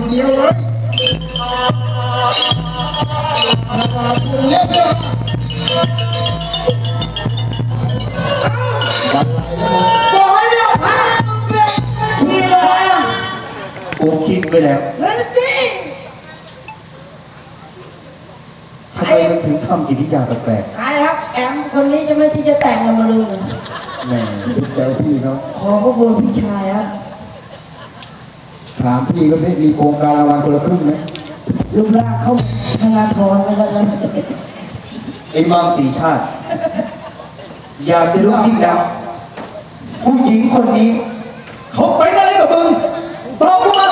คนเดียวเลยคุณเยอะเยอะวันไรแล้วมึงบอกให้เรียกพระมึงเรียกชีเลยอะกูคิดไปแล้วเฮ้ยสิทำไมมันถึงทำกิริยาแปลกใครครับ แอมคนนี้จะไม่ที่จะแต่งกันมาลืมเหรอๆแหม่พี่แซวพี่เขาขอพระคุณพี่ชายครับ ถามพี่ก็ได้มีโครงการรางวัลคนละครึ่งไหมรูปร่างเขาธนาธรไปแล้วนะไอ้มังสีชาติ อยากจะรู้ยิ่งนักผู้หญิงคนนี้ เขาเป็นอะไรกับมึงตอบกูมา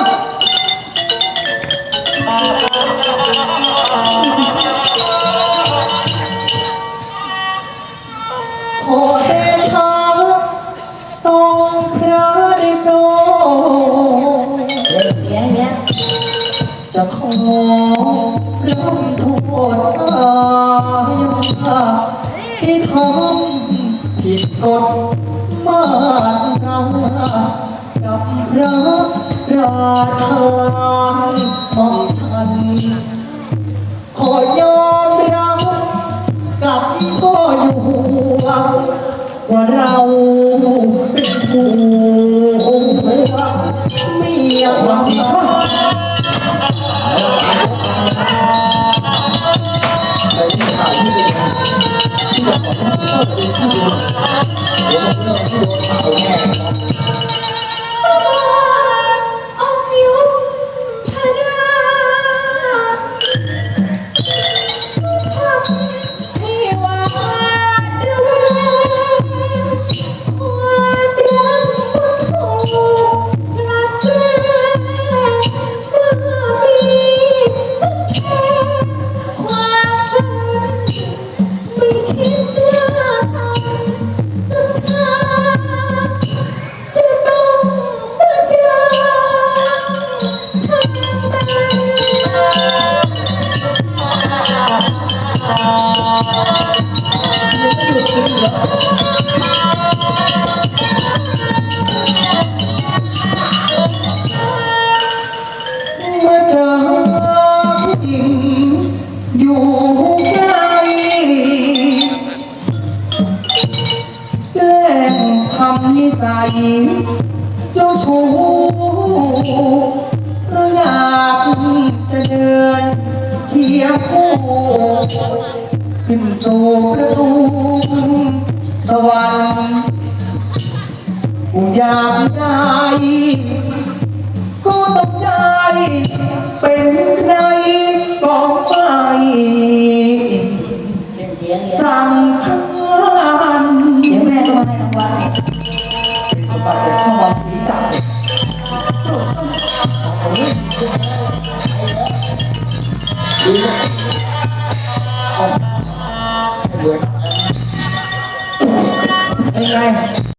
จะขอรับโทษอาญาที่ทำผิดกฎมาตรากับพระราชาของฉัน ขอยอมรับกับพ่ออยู่ว่าเราเป็นผู้เมียมังสีชา สัยเจ้าชู้เพราะอยากจะเดินเคียงคู่ขึ้นสู่ประตูสวรรค์กูอยากได้ก็ต้องได้เป็นใครก็ไปเล่นเสียงเนี้ยสำคัญเดี๋ยวแม่ก็มาให้รางวัล ดีนะเอาเหมือนเป็นไง